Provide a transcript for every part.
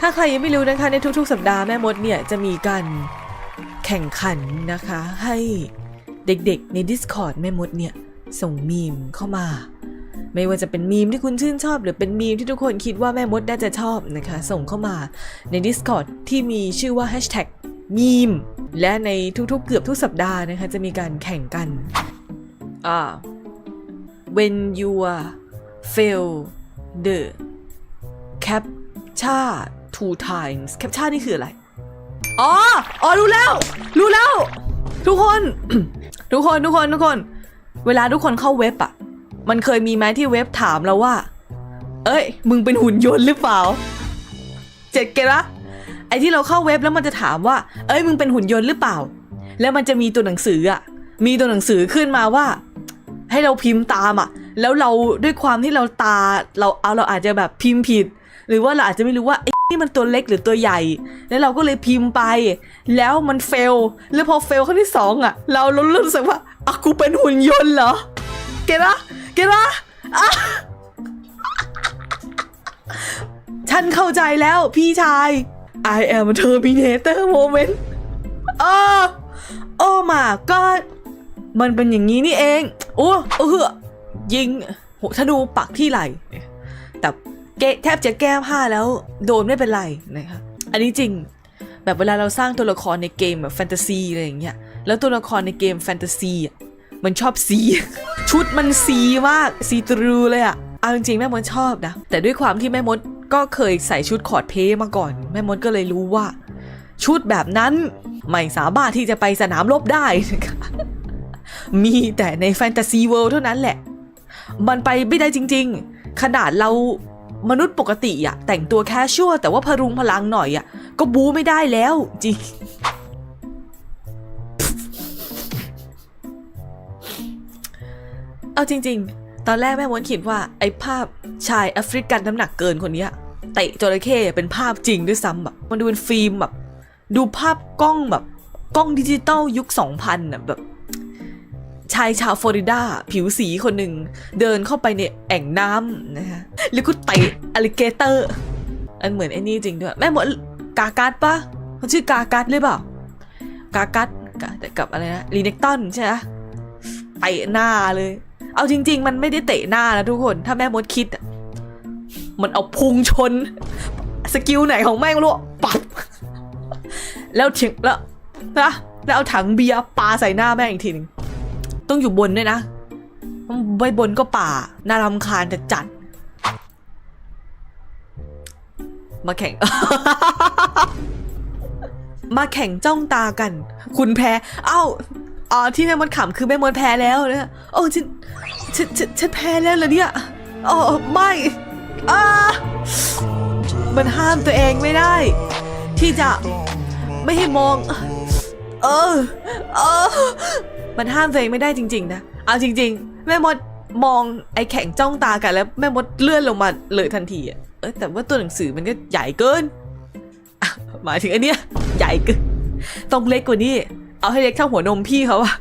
ถ้าใครยังไม่รู้นะคะในทุกๆ สัปดาห์แม่มดเนี่ยจะมีการแข่งขันนะคะให้เด็กๆใน Discord แม่มดเนี่ยส่งมีมเข้ามา ไม่ว่าจะเป็นมีมที่คุณชื่นชอบ หรือเป็นมีมที่ทุกคนคิดว่าแม่มดน่าจะชอบนะคะ ส่งเข้ามาใน Discord ที่มีชื่อว่า hashtag มีม และในทุกๆ เกือบทุกสัปดาห์นะคะจะมีการแข่งกันอ่า when you fail the captcha two times captcha นี่คืออะไร อ๋อ อ๋อ รู้แล้ว รู้แล้ว ทุกคน ทุกคน ทุกคน ทุกคน เวลาทุกคนเข้าเว็บอะมันเคยมีไหมที่เว็บถามเราว่า เอ้ย มึงเป็นหุ่นยนต์หรือเปล่า เจ็ดเกละไอที่เราเข้าเว็บแล้วมันจะถามว่า เอ้ย มึงเป็นหุ่นยนต์หรือเปล่า แล้วมันจะมีตัวหนังสืออะมีตัวหนังสือขึ้นมาว่า ให้เราพิมพ์ตามอะแล้วเราด้วยความที่เราตา เราเอาเราอาจจะแบบพิมพ์ผิด หรือว่าเราอาจจะไม่รู้ว่าไอ้นี่มันตัวเล็กหรือตัวใหญ่ แล้วเราก็เลยพิมพ์ไป แล้วมันเฟล แล้วพอเฟลครั้งที่สองอะเราเรารู้สึกว่าอะกูเป็นหุ่นยนต์เหรอ เก็ตปะเก็ตปะอะฉันเข้าใจแล้วพี่ชาย I am a Terminator moment เออโอ้มาก็มันเป็นอย่างนี้นี่เอง โอ้เออยิงโหธนูปักที่ไหลแต่ แกแทบจะแก้ผ้าแล้วโดนไม่เป็นไรนะคะอันนี้จริงแบบเวลาเราสร้างตัวละครในเกมแบบแฟนตาซีอะไรอย่างเงี้ยแล้วตัวละครในเกมแฟนตาซีอะมันชอบสีชุดมันสีมากสีตรูเลยอะเอาจริงๆแม่มดชอบนะ แต่ด้วยความที่แม่มดก็เคยใส่ชุดคอร์ดเพย์มาก่อน แม่มดก็เลยรู้ว่า ชุดแบบนั้นไม่สามารถที่จะไปสนามรบได้นะคะมีแต่ในแฟนตาซีเวิลด์เท่านั้นแหละ มันไปไม่ได้จริง ๆ ขนาดเรา มนุษย์ปกติอะแต่งตัวแคชชัวแต่ว่าพรุงพลังหน่อยอะก็บูไม่ได้แล้วจริงเอาจริง ๆ ตอนแรกแม่มดคิดว่าไอ้ภาพชายแอฟริกันน้ำหนักเกินคนนี้เตะจระเข้เป็นภาพจริงด้วยซ้ำแบบมันดูเป็นฟิล์มแบบ ดูภาพกล้องแบบกล้องดิจิตอลยุค 2000น่ะแบบ ชายชาวฟลอริดาผิวสีคนหนึ่ง เดินเข้าไปในแอ่งน้ำนะคะแล้วก็เตะอลิเกเตอร์ อันเหมือนไอ้นี่จริงด้วย แม่หมดกากัดปะเขาชื่อกากัดหรือเปล่ากากัดกาแต่กับอะไรนะรีเนกตันใช่ไหมเตะหน้าเลย เอาจริง ๆ มันไม่ได้เตะหน้านะทุกคน ถ้าแม่มดคิด มันเอาพุงชน สกิลไหนของแม่งรู้ปับแล้วถึงแล้วนะแล้วเอาถังเบียร์ปาใส่หน้าแม่งอีกทีนึง ต้องอยู่บนด้วยนะไว้บนก็ป่า น่ารำคาญจะจัด มาแข่ง มาแข่งจ้องตากัน คุณแพ้ เอ้า อ๋อ ที่แม่มดขำคือแม่มดแพ้แล้วเนะโอ้ฉันฉันฉัน ฉันแพ้แล้วเหรอเนี่ยอ๋อไม่อ่ามันห้ามตัวเองไม่ได้ ที่จะไม่ให้มอง เออ เออ มันห้ามตัวเองไม่ได้จริง ๆ นะ เอาจริง ๆ แม่มดมองไอ้แข่งจ้องตากันแล้วแม่มดเลื่อนลงมาเลยทันทีอะเออแต่ว่าตัวหนังสือมันก็ใหญ่เกินหมายถึงอันเนี้ยใหญ่เกินต้องเล็กกว่านี้ เอาให้เล็กเท่าหัวนมพี่เขาอะ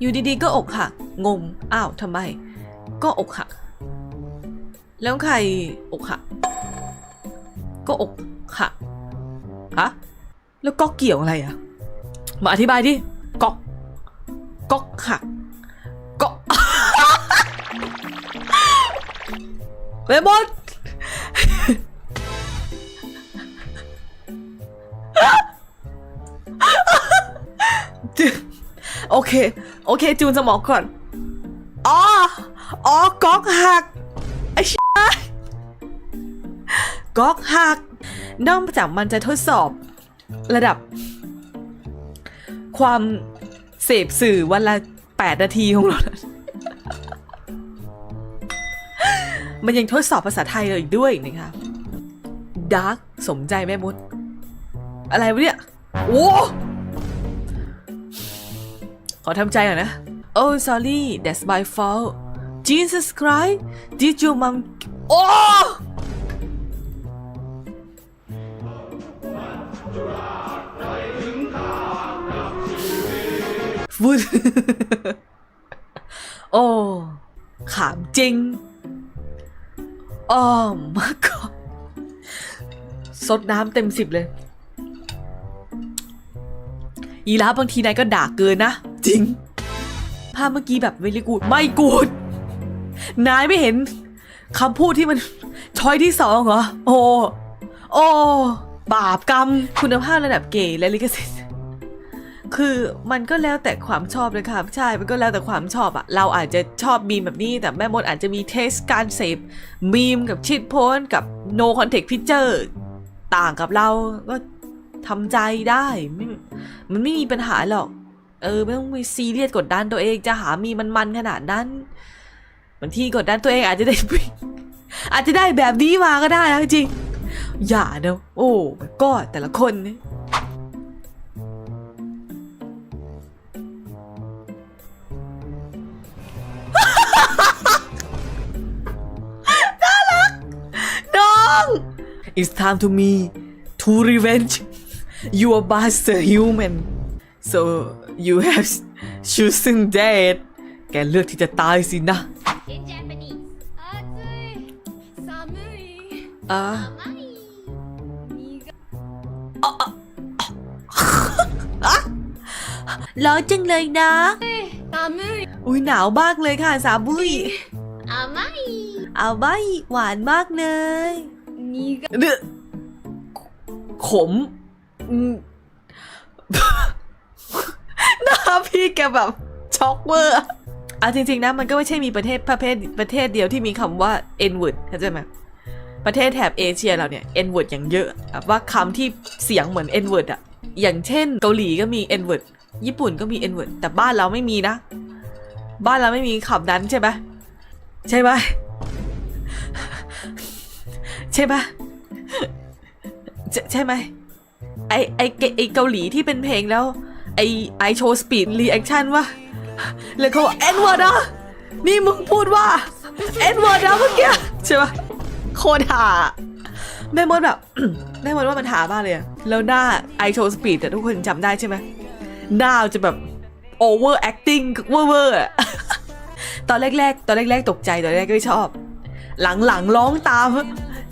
อยู่ดีๆก็อกหักงงอ้าวทำไม ก็อกหัก แล้วใครอกหัก ก็อกหักฮะแล้วก็เกี่ยวอะไรอะมาอธิบายดิ ก๊อกก๊อกหักก๊อกเลมอนโอเค โอเค จูนสมองก่อน อ๋อ อ๋อก๊อกหัก ไอ้ชิก๊อกหักนอกจากมันจะทดสอบระดับ ความ เสพสื่อวันละ8นาทีของเรา มันยังทดสอบภาษาไทยเลยอีกด้วยนะคะดาร์กสมใจแม่มด อะไรวะเนี่ย โอ้ขอทำใจก่อนนะ Oh sorry that's my fault Jesus Christ did you mom โอ้ วุ้นโอ้ขามจริงอ๋อมาก่อนซดน้ำเต็มสิบเลย อีลาฟบางทีนายก็ด่าเกินนะ จริง ภาพเมื่อกี้แบบเวลิกูด ไม่กูด นายไม่เห็นคำพูดที่มันช้อยที่สองเหรอ โอ้ โอ้ บาปกรรม คุณภาพระดับเกย์และลิขสิทธิ์ คือมันก็แล้วแต่ความชอบเลยค่ะใช่มันก็แล้วแต่ความชอบอะเราอาจจะชอบมีมแบบนี้ แต่แม่มดอาจจะมีเทสการเสพมีมกับชิดโพสกับ no context picture ต่างกับเราก็ทำใจได้ไม่มันไม่มีปัญหาหรอก เออ ไม่ต้องไปซีเรียสกดดันตัวเองจะหามีมันๆขนาดนั้นบางทีกดดันตัวเองอาจจะได้ อาจจะได้แบบนี้มาก็ได้นะจริง อย่านะโอ้ก็แต่ละคนนี่น้ it's time to me to revenge you a bastard human so you have chosen death แกเลือกที่จะตายสินะ อ่าร้อนจังเลยนะ อุ้ยหนาวมากเลยค่ะซาบุยอาไม่อาไม่หวานมากเลย 苦いเดือขมอืม หน้าพี่แกแบบช็อกเวอร์อะจริงๆนะมันก็ไม่ใช่มีประเทศประเภทประเทศเดียวที่มีคำว่า n word เข้าใจไหมประเทศแถบเอเชียเราเนี่ย n word อย่างเยอะอะว่าคำที่เสียงเหมือน n word อะอย่างเช่น เกาหลีก็มี n word ญี่ปุ่นก็มี n word แต่บ้านเราไม่มีนะ บ้านเราไม่มีคำนั้นใช่ไหมใช่ไหมใช่ไหมใช่ไหมไอไอเกไอเกาหลีที่เป็นเพลงแล้ว ไอไอโชว์สปีดรีแอคชั่นวะแล้วเขาบอกเอ็นวอร์ดะนี่มึงพูดว่าเอ็นวอร์ดะเมื่อกี้ใช่ปะโคตรหาแม่มดแบบแม่มดว่ามันหามากเลยอะแล้วหน้าไอโชว์สปีดแต่ทุกคนจำได้ใช่ไหมหน้าจะแบบ over acting เวอร์เวอร์อะตอนแรกๆ ตอนแรกๆ ตกใจตอนแรกก็ไม่ชอบ หลังๆร้องตาม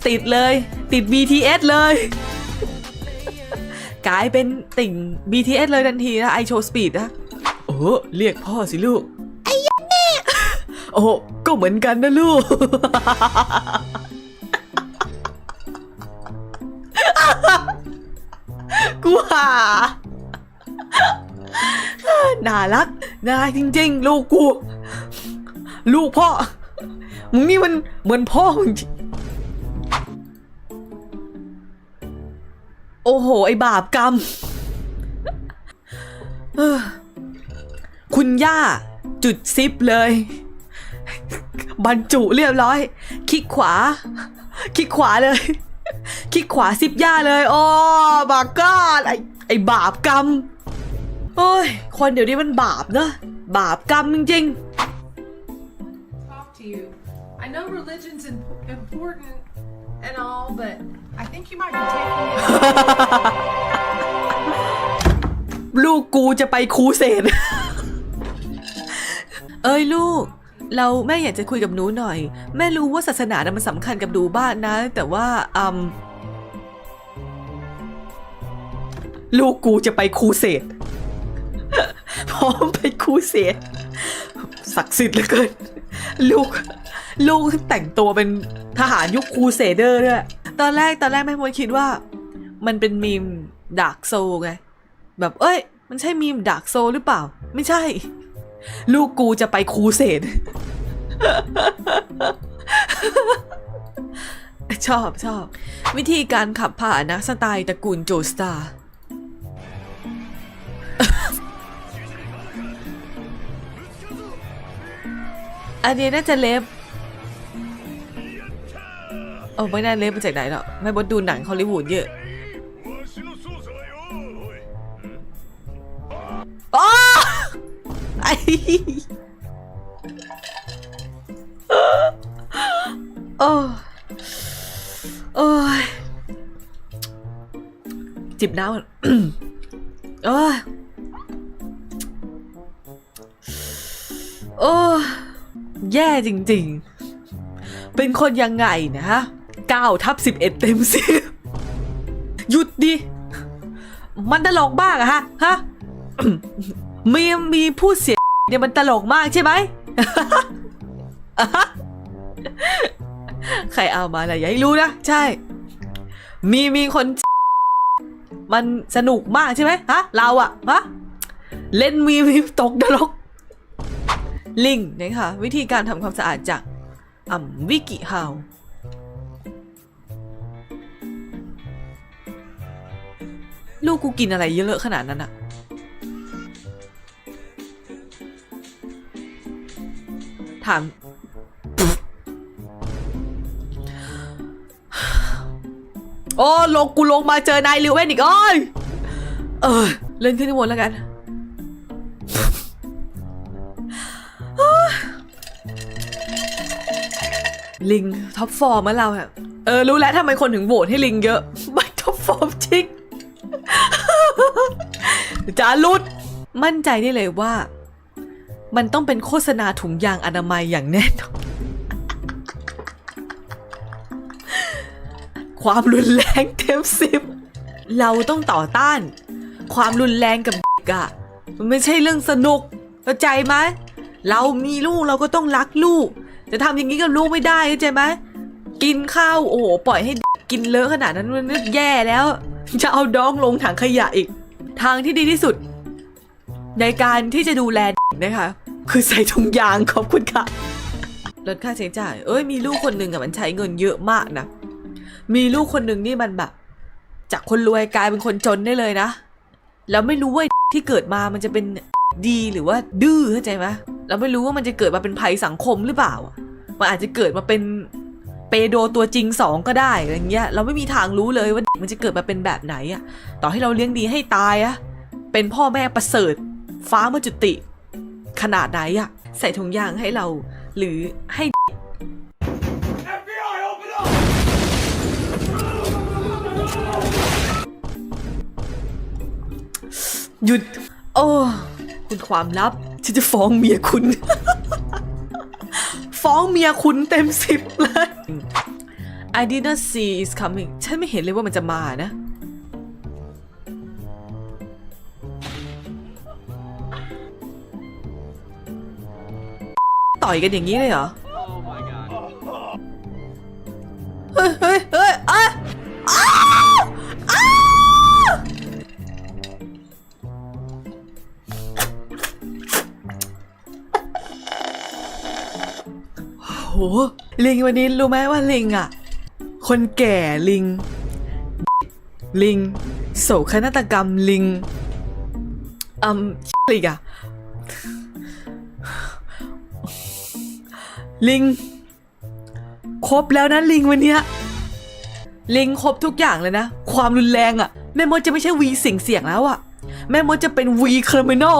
ติดเลย ติด BTS เลย กลายเป็นติ่ง BTS เลยทันทีนะไอโชว์สปีดนะโอ้เรียกพ่อสิลูกไอ้ยันนี่โอ้ก็เหมือนกันนะลูกกูหาน่ารักน่ารักจริง ๆ ลูกกู ลูกพ่อ มึงนี่มันเหมือนพ่อมึง โอ้โห ไอบาปกรรม คุณย่า จุดซิปเลย บรรจุเรียบร้อย คลิกขวา คลิกขวาเลย คลิกขวาซิปย่าเลยโอ้บาก้าไอไอบาปกรรม โอ้ย คนเดี๋ยวนี้มันบาปเนอะบาปกรรมจริงๆ talk to you. I know religion's important and all, but I think you might be taking it. ลูกกูจะไปครูเสด เอ้ยลูก เราแม่อยากจะคุยกับหนูหน่อย แม่รู้ว่าศาสนานะมันสำคัญกับหนูบ้านนะ แต่ว่าอืมลูกกูจะไปครูเสด พร้อมไปครูเสดศักดิ์สิทธิ์เหลือเกิน ลูก ลูกแต่งตัวเป็น ทหารยุคครูเสเดอร์ด้วยตอนแรกตอนแรกแม่มดคิดว่า มันเป็นมีมดาร์กโซไงแบบเอ้ย มันใช่มีมดาร์กโซหรือเปล่า ไม่ใช่ ลูกกูจะไปครูเสดชอบชอบ วิธีการขับผ่านนะสไตล์ตระกูลโจสตาอันนี้น่าจะเล็บ โอ้ไม่น่าเล็บมาจากไหนหรอกไม่บดดูหนังฮอลลีวูดเยอะอ๋อไอโอ้โอ้ยจิบน้ำก่อนโอ้ยโอ้ แย่จริงๆ เป็นคนยังไงนะฮะ 9ทับ11 เต็มสิหยุดดิ มันตลกมากอะฮะ ฮะ มีมีผู้เสียเนี่ยมันตลกมากใช่ไหม ใครเอามาล่ะอย่าให้รู้นะ ใช่ มีมีคน มันสนุกมากใช่ไหมฮะ เราอะฮะ เล่นมีมีตกนรก ลิงนะคะวิธีการทำความสะอาดจากอ่ำวิกิฮาว ลูกกูกินอะไรเยอะขนาดนั้นอะถามโอ้ลงกูลงมาเจอนายลิวเวนอีกเอ้ยเออเล่นขึ้นที่บนแล้วกันลิงท็อปฟอร์มเมื่อเราอะเออรู้แล้วทำไมคนถึงโหวตให้ลิงเยอะ มันท็อปฟอร์มจริง จารุดมั่นใจได้เลยว่า มันต้องเป็นโฆษณาถุงยางอนามัยอย่างแน่นอนความรุนแรงเต็มสิบเราต้องต่อต้าน ความรุนแรงกับเด็กอะมันไม่ใช่เรื่องสนุกเข้าใจไหมเรามีลูกเราก็ต้องรักลูก จะทำอย่างนี้กับลูกไม่ได้เข้าใจไหมกินข้าวโอ้โหปล่อยให้กกินเลอะขนาดนั้นมันแย่แล้ว จะเอาดองลงถังขยะอีก ทางที่ดีที่สุด ในการที่จะดูแลเด็กนะคะ คือใส่ถุงยางขอบคุณค่ะลดค่าใช้จ่าย เอ้ยมีลูกคนหนึ่งอะมันใช้เงินเยอะมากนะ มีลูกคนหนึ่งนี่มันแบบ จากคนรวยกลายเป็นคนจนได้เลยนะ แล้วไม่รู้ว่าที่เกิดมามันจะเป็นดีหรือว่าดื้อเข้าใจไหมเราไม่รู้ว่ามันจะเกิดมาเป็นภัยสังคมหรือเปล่า มันอาจจะเกิดมาเป็น เปโดตัวจริงสองก็ได้อะไรเงี้ยเราไม่มีทางรู้เลยว่ามันจะเกิดมาเป็นแบบไหนอะต่อให้เราเลี้ยงดีให้ตายอะเป็นพ่อแม่ประเสริฐ ฟ้ามาจุติ ขนาดไหนอะใส่ถุงยางให้เรา หรือให้ FBI, open up! หยุด โอ้ คุณความลับ ฉันจะฟ้องเมียคุณฟ้ องเมียคุณเต็มสิบเลย I did not see is coming ฉันไม่เห็นเลยว่ามันจะมานะ ต่อยกันอย่างนี้เลยเหรอ เฮ้ยเฮ้ยเฮ้ย ห ลิงวันนี้รู้ไหมว่าลิงอะ คนแก่ลิง ลิงโศกนาฏกรรมลิงอืมอะไรอีกอะ ลิง ครบแล้วนะลิงวันเนี้ยลิงครบทุกอย่างเลยนะ ความรุนแรงอะ่ะ แม่มดจะไม่ใช่วีเสียงเสียงแล้วอะ่ะ แม่มดจะเป็นวีคริมินอล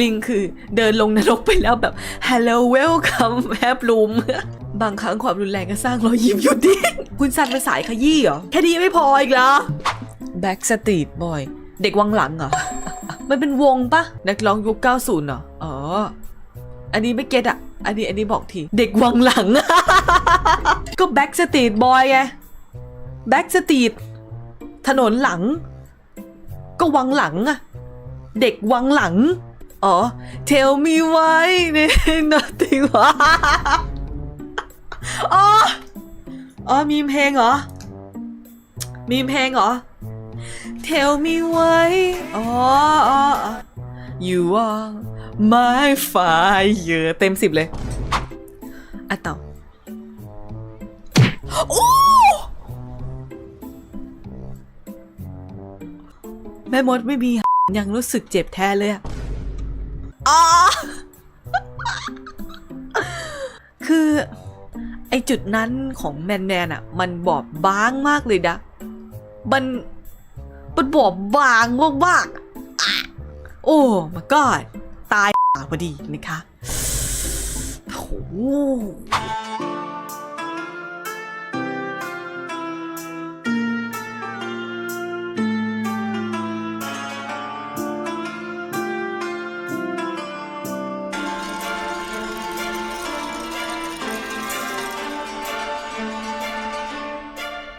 ลิงคือเดินลงนรกไปแล้วแบบ hello welcome have room บางครั้งความรุนแรงก็สร้างรอยยิ้มอยู่ดีคุณซันเป็นสายขยี้เหรอ แค่นี้ไม่พออีกเหรอ Backstreet Boy เด็กวังหลังเหรอ มันเป็นวงปะนักร้องยุค 90 เหรอ อ๋อ อันนี้ไม่เก็ตอะ อันนี้อันนี้บอกที เด็กวังหลัง ก็แบ็กสตรีทบอยไงแบ็กสตรีทถนนหลัง ก็วังหลังอะเด็กวังหลัง อ๋อ tell me why นี่ nothing วะอ๋อ อ๋อ มีเพลงเหรอ มีเพลงเหรอ tell me why อ๋ออ๋ออ๋อ you are my fire เต็มสิบเลยอะต่อโอ้แม่มดไม่มียังรู้สึกเจ็บแท้เลยอะ อ่าคือไอจุดนั้นของแมนแมนอะมันบอบบางมากเลยนะ มันมันบอบบางมากๆโอ้มาก็ตายพอดีนะคะโอ้